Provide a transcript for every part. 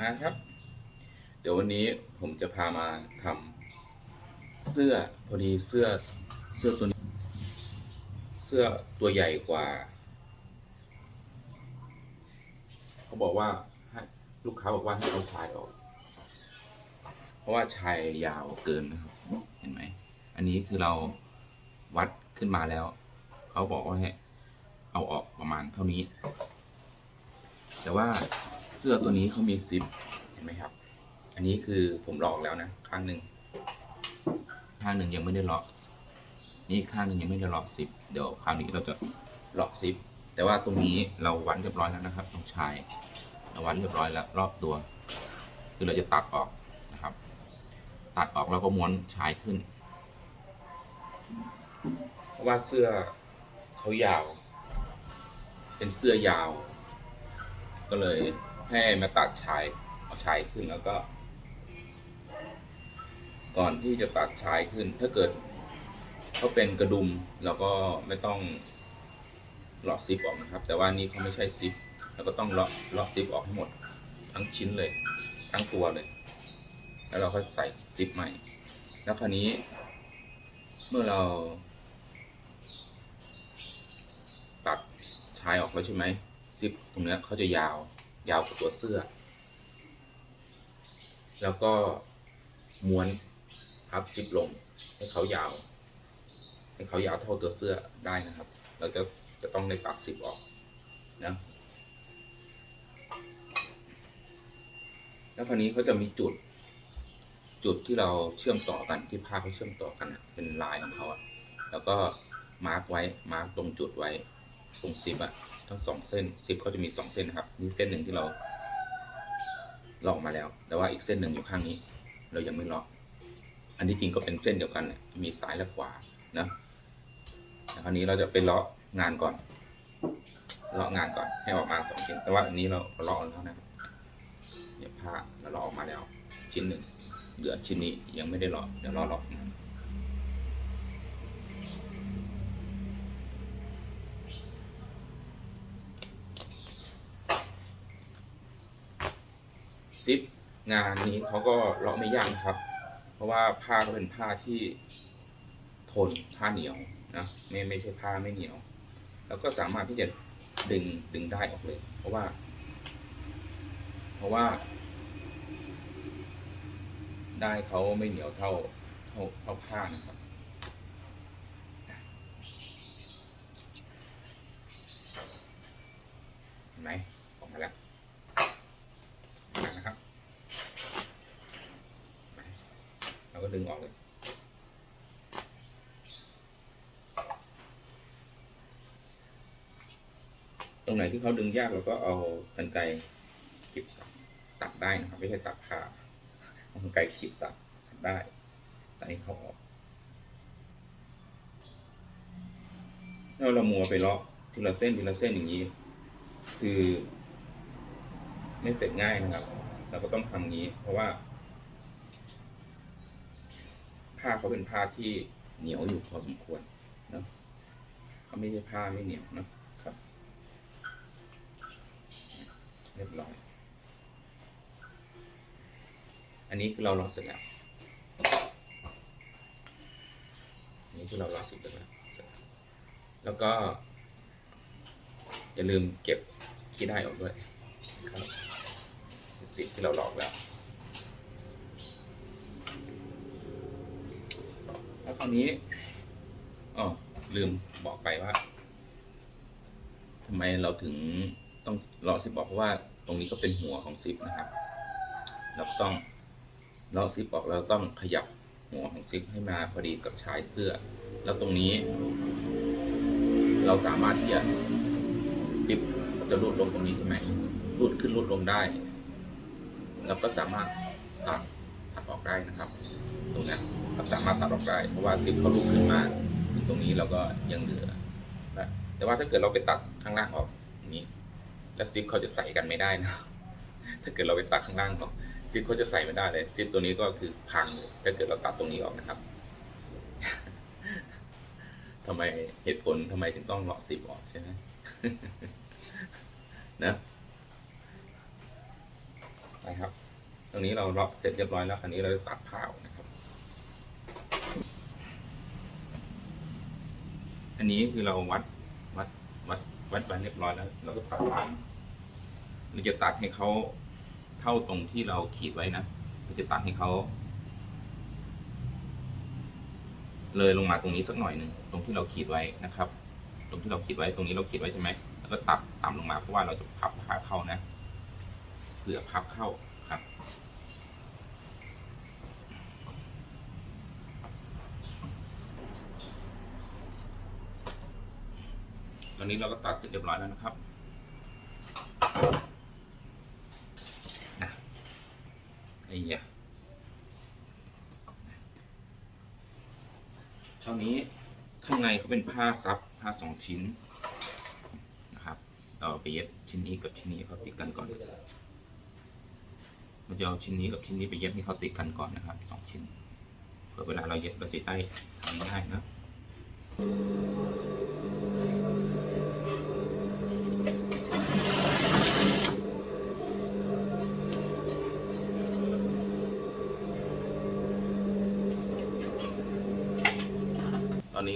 มาครับ เดี๋ยววันนี้ผมจะพามาทำเสื้อพอดีเสื้อเสื้อตัวนี้ เสื้อตัวใหญ่กว่า เขาบอกว่าให้ลูกค้าบอกว่าให้เอาชายออก เพราะว่าชายยาวเกินนะครับ เห็นไหม อันนี้คือเราวัดขึ้นมาแล้ว เขาบอกว่าให้เอาออกประมาณเท่านี้ แต่ว่า สื้อตัวนี้เขามีซิปเห็นไหมครับ อันนี้คือผมลอกแล้วนะข้างหนึ่งข้างหนึ่งยังไม่ได้ล็อก นี่ข้างหนึ่งยังไม่ได้ล็อกซิปเดี๋ยวคราวนี้เราจะล็อกซิปแต่ว่าตรงนี้เราวัดเรียบร้อยแล้วนะครับตรงชายเราวัดเรียบร้อยแล้วรอบตัว คือเราจะตัดออกนะครับ ตัดออกแล้วก็ม้วนชายขึ้นเพราะว่าเสื้อเขายาว เป็นเสื้อยาว ก็เลย ให้มาตัดชายเอาชายขึ้นแล้วก็ ก่อนที่จะตัดชายขึ้น ถ้าเกิดเขาเป็นกระดุมเราก็ไม่ต้องเลาะซิปออกนะครับ แต่ว่านี่เขาไม่ใช่ซิปเราก็ต้องเลาะเลาะซิปออกให้หมด ทั้งชิ้นเลย ทั้งตัวเลย แล้วเราก็ใส่ซิปใหม่ แล้วคราวนี้ เมื่อเราตัดชายออกแล้วใช่ไหมซิปตรงนี้เขาจะยาว ยาวกว่าตัวเสื้อ แล้วก็ม้วนพับซิปลงให้เขายาว ให้เขายาวเท่าตัวเสื้อได้นะครับ เราจะจะต้องได้ตัดซิปออกนะแล้วคราวนี้เขาจะมีจุด จุดที่เราเชื่อมต่อกันที่ผ้าเขาเชื่อมต่อกันเป็นลายของเขาอะแล้วก็มาร์กไว้มาร์กตรงจุดไว้ตรงซิปอะ ทั้งสองเส้นซิปเขาจะมีสองเส้นนะครับนี่เส้นหนึ่งที่เราลอกมาแล้ว แต่ว่าอีกเส้นหนึ่งอยู่ข้างนี้ เรายังไม่ลอก อันที่จริงก็เป็นเส้นเดียวกันเนี่ยมีซ้ายและขวานะแต่คราวนี้เราจะไปเลาะงานก่อนเลาะงานก่อนให้ออกมาสองชิ้น แต่ว่าอันนี้เราเลาะแล้วนะครับเนี่ยผ้าเราเลาะออกมาแล้ว ชิ้นหนึ่งเหลือชิ้นนี้ยังไม่ได้เลาะเดี๋ยวรอเลาะงาน งานนี้เขาก็เลาะไม่ยากครับ เพราะว่าผ้าก็เป็นผ้าที่ทนผ้าเหนียวนะไม่ไม่ใช่ผ้าไม่เหนียว แล้วก็สามารถที่จะดึงดึงได้ออกเลย เพราะว่า เพราะว่า ได้เขาไม่เหนียวเท่าเท่าเท่าผ้านะครับ เห็นไหมออกมาแล้วนะครับ เรา ก็ดึงออกเลย ตรงไหนที่เขาดึงยากเราก็เอากรรไกรขีดตัดตัดได้นะครับ ไม่ใช่ตัดผ่าเอากรรไกรขีดตัดตัดได้ตัดให้เขาออกแล้วเรามัวไปเลาะทีละเส้นทีละเส้นอย่างนี้ คือ ไม่เสร็จง่ายนะครับ เราก็ต้องทำงนี้ เพราะว่า ผ้าเขาเป็นผ้าที่เหนียวอยู่พอสมควรเนอะเขาไม่ใช่ผ้าไม่เหนียวเนอะครับ เรียบร้อย อันนี้คือเราลองเสร็จแล้วอันนี้คือเราลองเสร็จแล้วเสร็จแล้วแล้วก็ อย่าลืมเก็บขี้ได้ออกด้วยครับสิที่เราหลอกแล้ว แล้วคราวนี้อ๋อลืมบอกไปว่าทำไมเราถึงต้องรอซิปบอกเพราะว่าตรงนี้ก็เป็นหัวของซิปนะครับ เราต้องเลาะซิปออกแล้วต้องขยับหัวของซิปให้มาพอดีกับชายเสื้อ แล้วตรงนี้ เราสามารถที่จะซิปจะรูดลงตรงนี้ใช่ไหมรูดขึ้นรูดลงได้ เราก็สามารถตัด ตัดออกได้นะครับ ตรงนี้เราสามารถตัดออกได้ เพราะว่าซิปเขาลุกขึ้นมาถึงตรงนี้เราก็ยังเหลือนะแต่ว่าถ้าเกิดเราไปตัดข้างล่างออกนี้ แล้วซิปเขาจะใส่กันไม่ได้นะ ถ้าเกิดเราไปตัดข้างล่างออกซิปเขาจะใส่ไม่ได้เลยซิปตัวนี้ก็คือพังถ้าเกิดเราตัดตรงนี้ออกนะครับทำไมเหตุผลทำไมถึงต้องเลาะซิปออกใช่ไหมนะไปครับ รงนี้เราล็อกเสร็จเรียบร้อยแล้วคราวนี้เราจะตัดผ้าออกนะครับ อันนี้คือเราวัดวัดวัดวัดไว้เรียบร้อยแล้ว เราก็ตัดผ้าเราจะตัดให้เขาเท่าตรงที่เราขีดไว้นะเราจะตัดให้เขาเลยลงมาตรงนี้สักหน่อยหนึ่งตรงที่เราขีดไว้นะครับ ตรงที่เราขีดไว้ตรงนี้เราขีดไว้ใช่ไหมแล้วก็ตัดต่ำลงมาเพราะว่าเราจะพับผ้าเข้านะเผื่อพับเข้าครับ ตอนนี้เราก็ตัดเสร็จเรียบร้อยแล้วนะครับนะไอ้เหี้ยช่องนี้ข้างในเขาเป็นผ้าซับผ้าสองชิ้นนะครับเราไปเย็บชิ้นนี้กับชิ้นนี้เขาติดกันก่อนเราจะเอาชิ้นนี้กับชิ้นนี้ไปเย็บให้เขาติดกันก่อนนะครับสองชิ้นเพื่อเวลาเราเย็บเราจะได้ทำง่ายนะ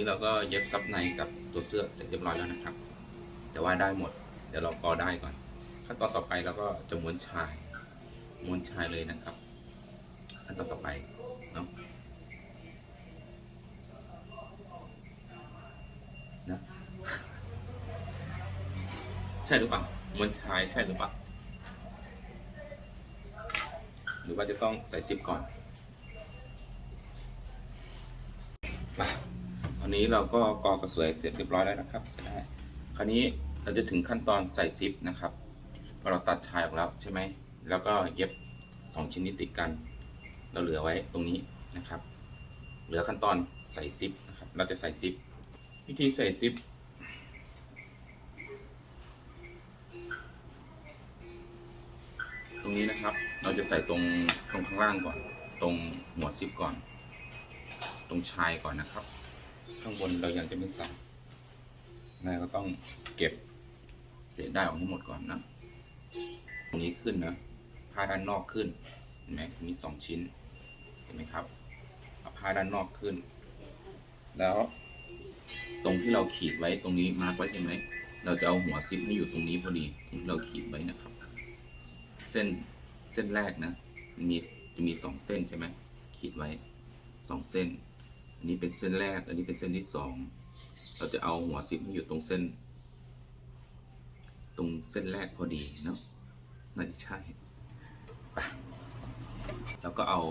นี้เราก็เย็บซับในกับตัวเสื้อเสร็จเรียบร้อยแล้วนะครับ แต่ว่าได้หมด เดี๋ยวเรากอได้ก่อน ขั้นตอนต่อไปเราก็จะม้วนชาย ม้วนชายเลยนะครับ ขั้นตอนต่อไปเนาะนะใช่หรือเปล่าม้วนชายใช่หรือเปล่าหรือว่าจะต้องใส่ซิปก่อน นี้เราก็กอกระสวยเสร็จเรียบร้อยแล้วนะครับเสร็จแล้วคราวนี้เราจะถึงขั้นตอนใส่ซิปนะครับพอเราตัดชายออกแล้วใช่ไหมแล้วก็เย็บสองชิ้นนี้ติดกัน เราเหลือไว้ตรงนี้นะครับ เหลือขั้นตอนใส่ซิปนะครับ เราจะใส่ซิป วิธีใส่ซิปตรงนี้นะครับ เราจะใส่ตรงตรงข้างล่างก่อน ตรงหัวซิปก่อน ตรงชายก่อนนะครับ ข้างบนเรายังจะไม่ใส่แล้วก็ต้องเก็บเศษได้ออกให้หมดก่อนนะตรงนี้ขึ้นนะผ้าด้านนอกขึ้นเห็นไหมมีสองชิ้นเห็นไหมครับเอาผ้าด้านนอกขึ้น แล้วตรงที่เราขีดไว้ตรงนี้มาร์กไว้ใช่ไหมเราจะเอาหัวซิปให้อยู่ตรงนี้พอดีตรงที่เราขีดไว้นะครับ เส้นเส้นแรกนะมีจะมีสองเส้นใช่ไหมขีดไว้สองเส้น อันนี้เป็นเส้นแรก อันนี้เป็นเส้นที่สองเราจะเอาหัวซิปให้อยู่ตรงเส้น ตรงเส้นแรกพอดีเนาะน่าจะใช่ไปแล้วก็เอา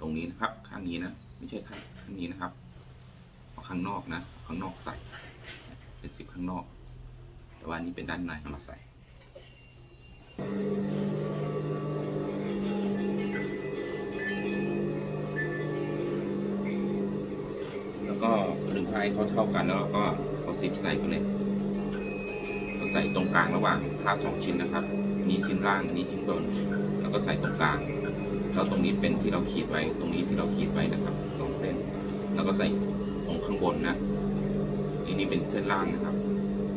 ตรงนี้นะครับ ข้างนี้นะ ไม่ใช่ข้างข้างนี้นะครับ เอาข้างนอกนะ ข้างนอกใส่ เป็นซิปข้างนอก แต่ว่านนี้เป็นด้านในเอามาใส่ ก็ดึงผ้าให้เขาเท่ากันแล้วก็เอาซิปใส่ไปเลยก็ใส่ตรงกลางระหว่างผ้าสองชิ้นนะครับนี้ชิ้นล่างนี้ชิ้นบนแล้วก็ใส่ตรงกลางแล้วตรงนี้เป็นที่เราขีดไว้ ตรงนี้ที่เราขีดไว้นะครับสองเส้น แล้วก็ใส่ตรงข้างบนนะอันนี้เป็นเส้นล่างนะครับ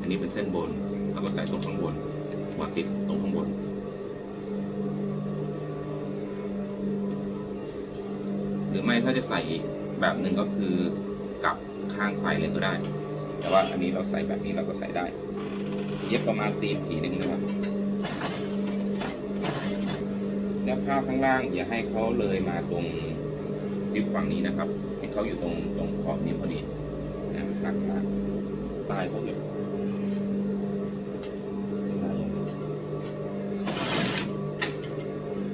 อันนี้เป็นเส้นบน แล้วก็ใส่ตรงข้างบนหัวซิปตรงข้างบนหรือไม่ถ้าจะใส่แบบหนึ่งก็คือ ข้างใส่เลยก็ได้ แต่ว่าอันนี้เราใส่แบบนี้เราก็ใส่ได้ เย็บประมาณตีนผีหนึ่งนะครับแล้วผ้าข้างล่างอย่าให้เขาเลยมาตรงซิปฝั่งนี้นะครับ ให้เขาอยู่ตรงตรงขอบนี้พอดีนะหลักมากใต้เขาอยู่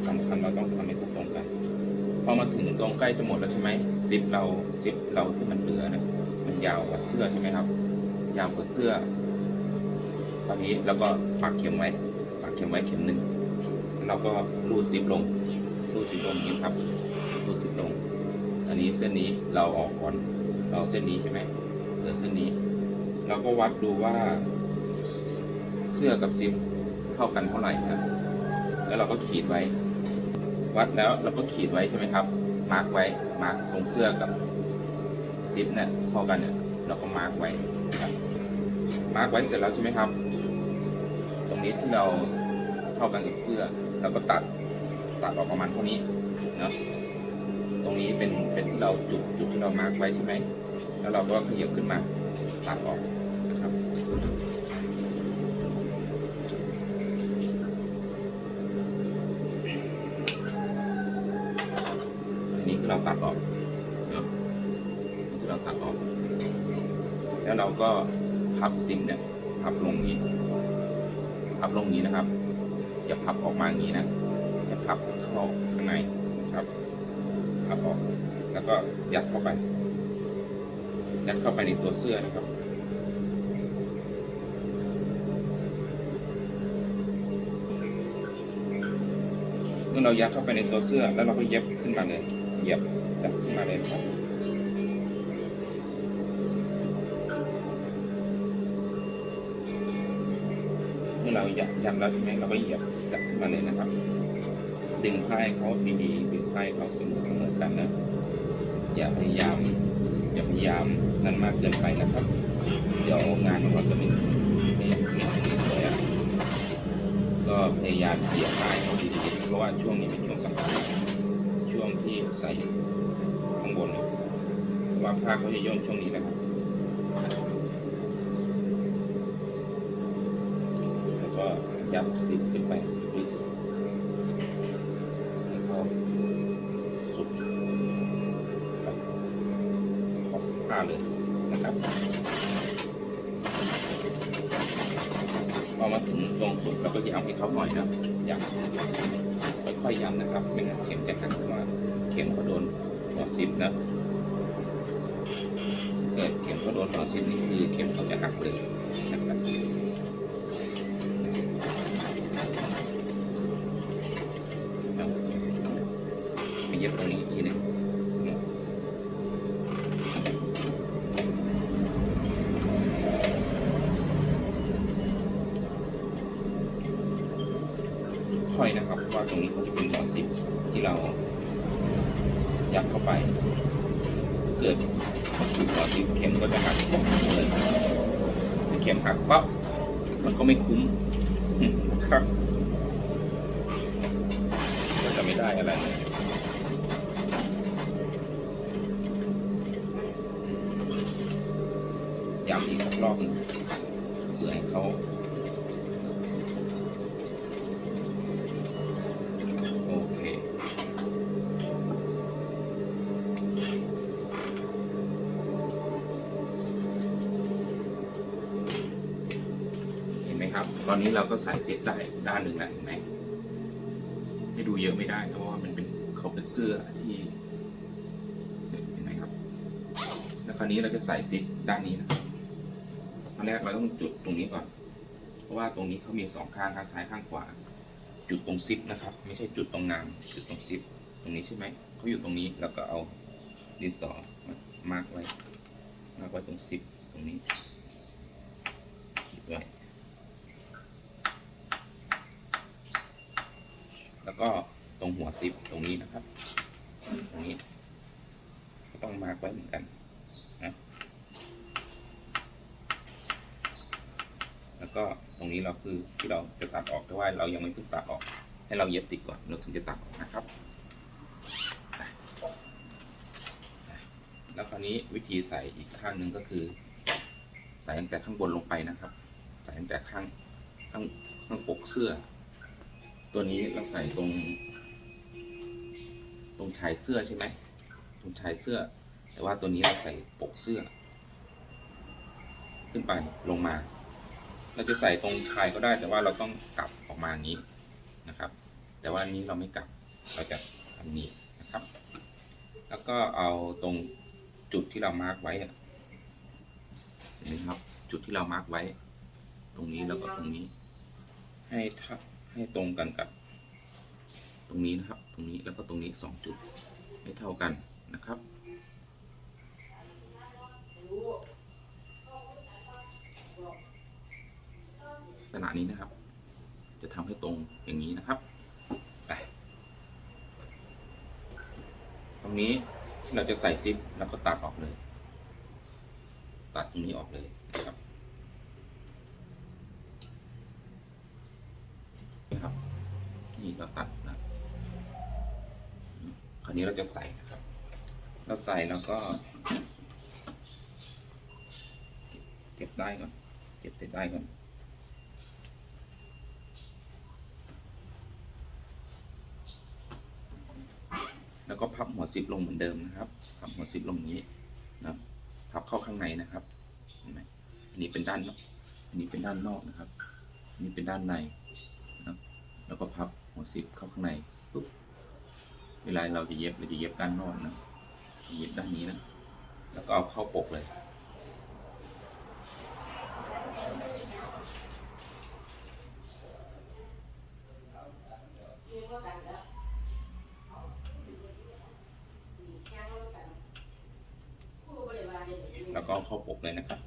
สำคัญเราต้องทำให้ถูกตรงกัน พอมาถึงตรงใกล้จะหมดแล้วใช่ไหมซิปเราซิปเราที่มันเหลือนะ มันยาวกว่าเสื้อใช่ไหมครับ ยาวกว่าเสื้อ ตอนนี้เราก็ปักเข็มไว้ ปักเข็มไว้เข็มหนึ่งเราก็รูดซิปลง รูดซิปลงนี้ครับ รูดซิปลง อันนี้เส้นนี้เราออกก่อน เราเส้นนี้ใช่ไหมเหลือเส้นนี้ เราก็วัดดูว่า เสื้อกับซิปเท่ากันเท่าไหร่นะแล้วเราก็ขีดไว้ วัดแล้วเราก็ขีดไว้ใช่ไหมครับ มาร์กไว้ มาร์กตรงเสื้อกับ ซิปเนี่ยพอกันเนี่ยเราก็มาร์กไว้ครับมาร์กไว้เสร็จแล้วใช่ไหมครับ ตรงนี้ที่เราเท่ากันกับเสื้อเราก็ตัดตัดออกประมาณเท่านี้เนาะตรงนี้เป็นเป็นที่เราจุดจุดที่เรามาร์กไว้ใช่ไหมแล้วเราก็ขยับขึ้นมาตัดออก พับซิมเนี่ยพับลงนี้พับลงนี้นะครับ อย่าพับออกมาอย่างนี้นะอย่าพับเข้าข้างในครับพับออกแล้วก็ยัดเข้าไปยัดเข้าไปในตัวเสื้อนะครับเมื่อเรายัดเข้าไปในตัวเสื้อแล้วเราก็เย็บขึ้นมาเลยเยียบจับขึ้นมาเลยครับ ยัดยันแล้วใช่ไหมเราก็เหยียบจับขึ้นมาเลยนะครับ ดึงผ้าให้เขาดีๆดึงผ้าให้เขาเสมอเสมอกันนะอย่าพยายามอย่าพยายามนั่นมากเกินไปนะครับ เดี๋ยวงานของเราจะไม่ไม่ไม่สวยอะก็พยายามเกี่ยผ้าให้เขาดีๆเพราะว่าช่วงนี้เป็นช่วงสำคัญช่วงที่ใส่ข้างบนเนี่ยเพาะว่าผ้าเขาจะย่นช่วงนี้นะครับ ก็ยัดซิปขึ้นไปลึกให้เขาสุดกับขอบผ้าเลยนะครับพอมาถึงตรงสุดเราก็ย้ำให้เขาหน่อยนะย้ำค่อยๆย้ำนะครับ ไม่งั้นเข็มจะหักเพราะว่าเข็มเขาโดนหัวซิปนะเกิดเข็มเขาโดนหัวซิปนี่คือเข็มเขาจะหักเลยนะครับ ไปเย็บตรงนี้อีกทีหนึง ค่อยนะครับเพราะว่าตรงนี้เขาจะเป็นบ่อซิบที่เรายัดเข้าไป เกิดหัวซิบเข็มก็จะหักปุ๊บเลยถ้าเข็มหักปั๊บมันก็ไม่คุ้มครับ ก็จะไม่ได้อะไรเลย นไหมครับ ตอนนี้เราก็ใส่เซฟได้ด้านหนึ่งแล้วเห็นไหมให้ดูเยอะไม่ได้เพราะว่ามันเป็นเขาเป็นเสื้อที่เห็นไหมครับ แล้วคราวนี้เราจะใส่ซิปด้านนี้นะครับตอนแรกเราต้องจุดตรงนี้ก่อน เพราะว่าตรงนี้เขามีสองข้างข้างซ้ายข้างขวา จุดตรงซิปนะครับ ไม่ใช่จุดตรงงามจุดตรงซิปตรงนี้ใช่ไหมเขาอยู่ตรงนี้แล้วก็เอาดินสอมามาร์กไว้มาร์กไว้ตรงซิปตรงนี้ขีดไว้ แล้วก็ตรงหัวซิปตรงนี้นะครับ ตรงนี้ต้องมาร์กไว้เหมือนกันนะแล้วก็ตรงนี้เราคือที่เราจะตัดออกแต่ว่าเรายังไม่เพิ่งตัดออก ให้เราเย็บติดก่อนเราถึงจะตัดออกนะครับ แล้วคราวนี้วิธีใส่อีกข้างหนึ่งก็คือ ใส่ตั้งแต่ข้างบนลงไปนะครับ ใส่ตั้งแต่ข้างข้างข้างปกเสื้อ ตัวนี้เราใส่ตรง ตรงชายเสื้อใช่ไหมตรงชายเสื้อ แต่ว่าตัวนี้เราใส่ปกเสื้อ ขึ้นไปลงมา เราจะใส่ตรงชายก็ได้ แต่ว่าเราต้องกลับออกมาอย่างนี้นะครับ แต่ว่านี้เราไม่กลับเราจะทำนี้นะครับ แล้วก็เอาตรงจุดที่เรามาร์กไว้เห็นไหมครับ จุดที่เรามาร์กไว้ ตรงนี้แล้วก็ตรงนี้ ให้ทับ ให้ตรงกันกับ ตรงนี้นะครับ ตรงนี้แล้วก็ตรงนี้สองจุดให้เท่ากันนะครับขณะนี้นะครับ จะทำให้ตรงอย่างนี้นะครับไปตรงนี้เราจะใส่ซิปแล้วก็ตัดออกเลย ตัดตรงนี้ออกเลย นี่เราตัดนะคราวนี้เราจะใส่นะครับ เราใส่แล้วก็เก็บได้ก่อน เก็บเสร็จได้ก่อนแล้วก็พับหัวซิปลงเหมือนเดิมนะครับพับหัวซิปลงนี้นะพับเข้าข้างในนะครับเห็นไหมอันนี้เป็นด้านนอกอันนี้เป็นด้านนอกนะครับอันนี้เป็นด้านในนะแล้วก็พับ หัวสิบเข้าข้างในปุ๊บเวลาเราจะเย็บเราจะเย็บด้านนอกนะเย็บด้านนี้นะแล้วก็เอาเข้าปกเลย แล้วก็เอาเข้าปกเลยนะครับ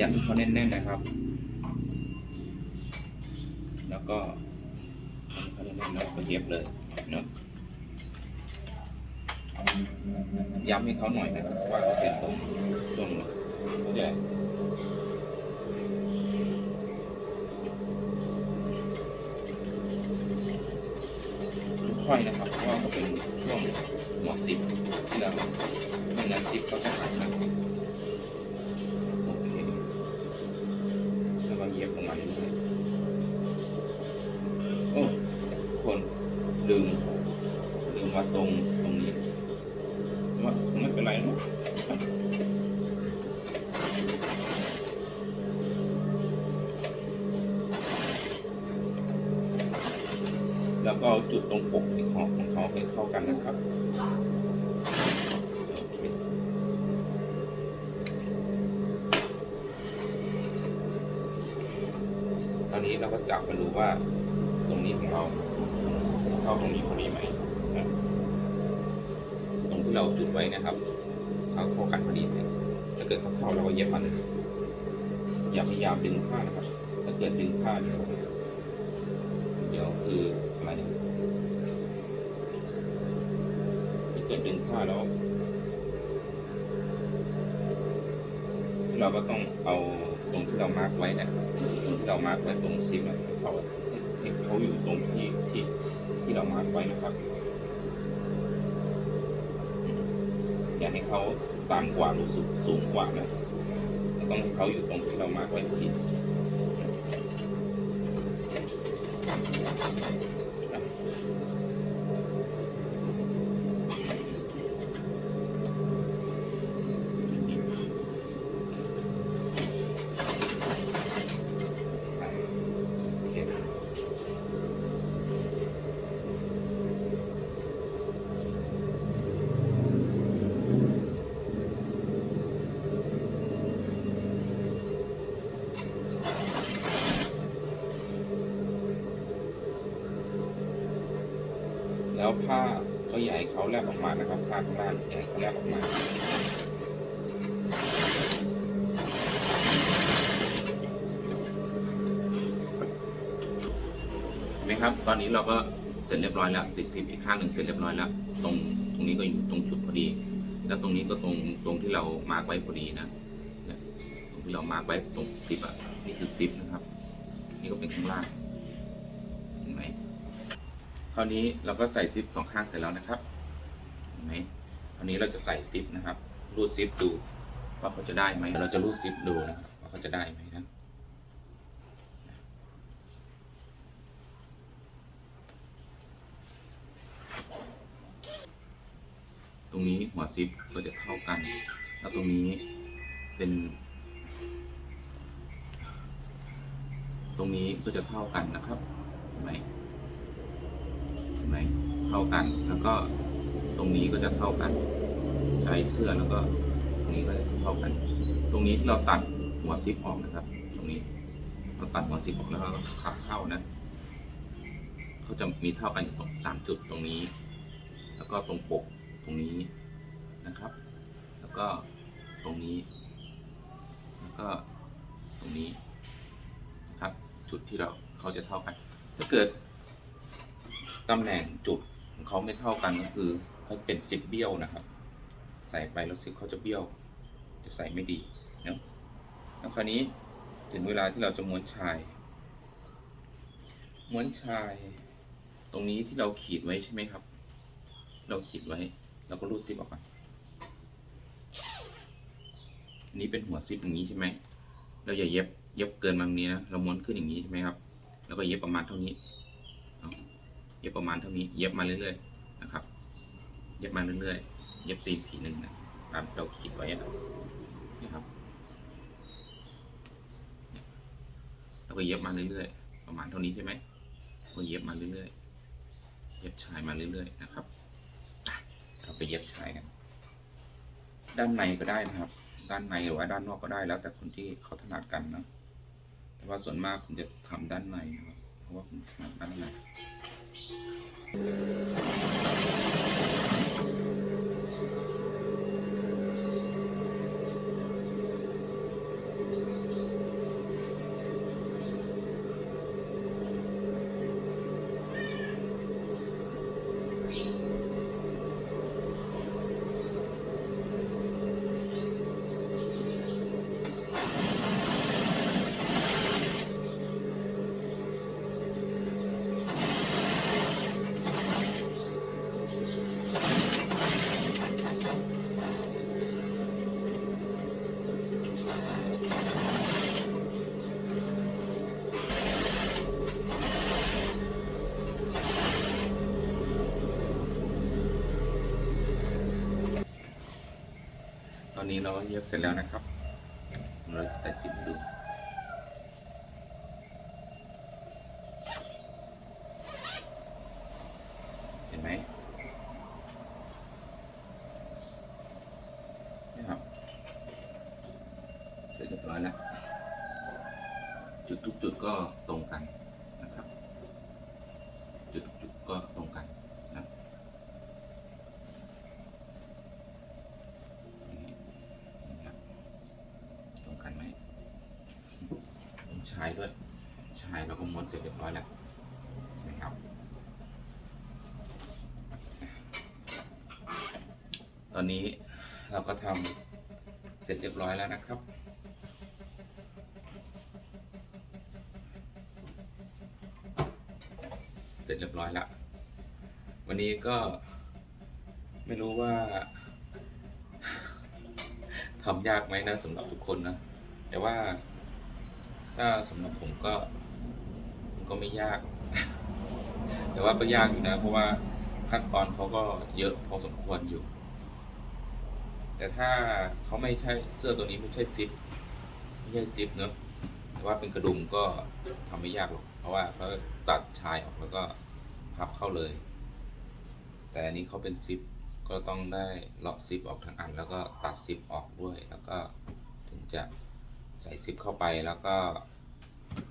ยัด ให้เขาแน่นๆนะครับ แล้วก็เขาแน่นๆแล้วก็เย็บเลยเนาะย้ำให้เขาหน่อยนะครับว่าเขาเป็นตรงตรงเขาจะค่อยนะครับเพราะว่าเขาเป็นช่วงหมอซิปที่เราไม่งั้นซิปเขาจะขาดนะโอเค แล้วก็เย็บลงมาเรื่อยๆโอ้ทุกคนลืมลืมว่าตรงตรงนี้ว่าไม่เป็นไรเนอะแล้ว ก็เอาจุดตรงปกที่ของของเขาให้เข้ากันนะครับโอเคตอนนี้เราก็จับมาดูว่าตรงนี้ของเราเข้าตรงนี้พอดีไหมตรงที่เราจุดไว้นะครับ เขาเข้ากันพอดีไหมถ้าเกิดเขาเข้าเราก็เย็บมันอย่าพยายามดึงผ้านะครับ ถ้าเกิดดึงผ้าเดี๋ยวเดี๋ยวคือ เกิดดึงผ้าแล้วเราก็ต้องเอาตรงที่เรามาร์กไว้เนี่ยตรงที่เรามาร์กไว้ตรงซิมเขาเขาอยู่ตรงที่ที่ที่เรามาร์กไว้นะครับอย่าให้เขาต่ำกว่ารือสูงสูงกว่านะต้องให้เขาอยู่ตรงที่เรามาร์กไว้ที่ แล้วผ้าก็อย่าให้เขาแลบออกมานะครับผ้าข้างล่างอย่าให้เขาแลบออกมาเห็นไหมครับ ตอนนี้เราก็เสร็จเรียบร้อยแล้วติดซิปอีกข้างหนึ่งเสร็จเรียบร้อยแล้ว ตรงตรงนี้ก็อยู่ตรงจุดพอดี แล้วตรงนี้ก็ตรงตรงที่เรามาร์กไว้พอดีนะตรงที่เรามาร์กไว้ตรงซิปอะนี่คือซิปนะครับ นี่ก็เป็นข้างล่างเห็นไหม คราวนี้เราก็ใส่ซิปสองข้างเสร็จแล้วนะครับเห็นไหมคราวนี้เราจะใส่ซิปนะครับ รูดซิปดูว่าเขาจะได้ไหมเราจะรูดซิปดูนะครับว่าเขาจะได้ไหมนะตรงนี้หัวซิปก็จะเท่ากัน แล้วตรงนี้เป็น ตรงนี้ก็จะเท่ากันนะครับเห็นไหม ไหมเท่ากัน แล้วก็ตรงนี้ก็จะเท่ากัน ใช้เสื้อแล้วก็ตรงนี้ก็จะเท่ากัน ตรงนี้เราตัดหัวซิปออกนะครับ ตรงนี้เราตัดหัวซิปออกแล้วเราขับเข้านะเขาจะมีเท่ากันอยู่ตรงสามจุดตรงนี้ แล้วก็ตรงปกตรงนี้นะครับ แล้วก็ตรงนี้ แล้วก็ตรงนี้นะครับ จุดที่เราเขาจะเท่ากัน ถ้าเกิด ตำแหน่งจุดของเขาไม่เท่ากันก็คือเขาเป็นซิปเบี้ยวนะครับ ใส่ไปแล้วซิปเขาจะเบี้ยว จะใส่ไม่ดีนะแล้วคราวนี้ถึงเวลาที่เราจะม้วนชาย ม้วนชาย ตรงนี้ที่เราขีดไว้ใช่ไหมครับ เราขีดไว้เราก็รูดซิปออกมาอันนี้เป็นหัวซิปอย่างนี้ใช่ไหมเราอย่าเย็บเย็บเกินมางนี้นะเราม้วนขึ้นอย่างนี้ใช่ไหมครับ แล้วก็เย็บประมาณเท่านี้ เย็บประมาณเท่านี้เย็บมาเรื่อยๆนะครับ เย็บมาเรื่อยๆ เย็บตีนผีหนึ่งนะตามเราขีดไว้นะครับแล้วก็เย็บมาเรื่อยๆ ประมาณเท่านี้ใช่ไหมก็เย็บมาเรื่อยๆ เย็บชายมาเรื่อยๆนะครับเราไปเย็บชายกันด้านในก็ได้นะครับ ด้านในหรือว่าด้านนอกก็ได้แล้ว แต่คนที่เขาถนัดกันนะแต่ว่าส่วนมากผมจะทำด้านในนะครับ เพราะว่าผมถนัดด้านใน うん。 อนนี้เราเย็บเสร็จแล้วนะครับ เราใส่ซิปดู เห็นไหมนี่ครับ เสร็จเรียบร้อยแล้ว จุดทุกจุดก็ตรงกันนะครับ จุดทุกจุดก็ตรงกันนะ นี่ครับตรงกันไหมต้องชายด้วย ชายเราก็ม้วนเสร็จเรียบร้อยแล้วนะครับตอนนี้เราก็ทำเสร็จเรียบร้อยแล้วนะครับ เสร็จเรียบร้อยแล้ว วันนี้ก็ไม่รู้ว่าทำยากไหมนะสำหรับทุกคนนะ แต่ว่าถ้าสำหรับผมก็ ก็ไม่ยาก แต่ว่าก็ยากอยู่นะ เพราะว่าขั้นตอนเขาก็เยอะพอสมควรอยู่ แต่ถ้าเขาไม่ใช่เสื้อตัวนี้ไม่ใช่ซิปไม่ใช่ซิปเนอะแต่ว่าเป็นกระดุมก็ทำไม่ยากหรอก เพราะว่าเขาตัดชายออกแล้วก็พับเข้าเลย แต่อันนี้เขาเป็นซิปก็ต้องได้ล็อกซิปออกทั้งอัน แล้วก็ตัดซิปออกด้วย แล้วก็ถึงจะใส่ซิปเข้าไปแล้วก็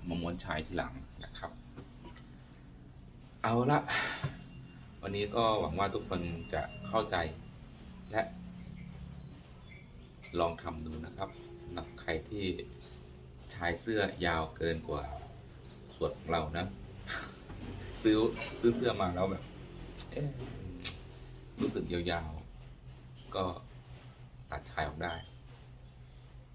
มาม้วนชายทีหลังนะครับ เอาละวันนี้ก็หวังว่าทุกคนจะเข้าใจและ ลองทำดูนะครับสำหรับใครที่ชายเสื้อยาวเกินกว่าส่วนของเรานะ ซื้อซื้อเสื้อมาแล้วแบบรู้สึกยาวๆ ก็ตัดชายออกได้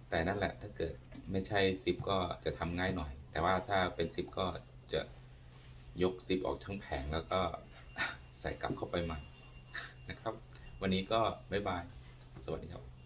แต่นั่นแหละถ้าเกิดไม่ใช่ซิปก็จะทำง่ายหน่อย แต่ว่าถ้าเป็นซิปก็จะยกซิปออกทั้งแผงแล้วก็ใส่กลับเข้าไปใหม่นะครับ วันนี้ก็บ๊ายบาย สวัสดีครับ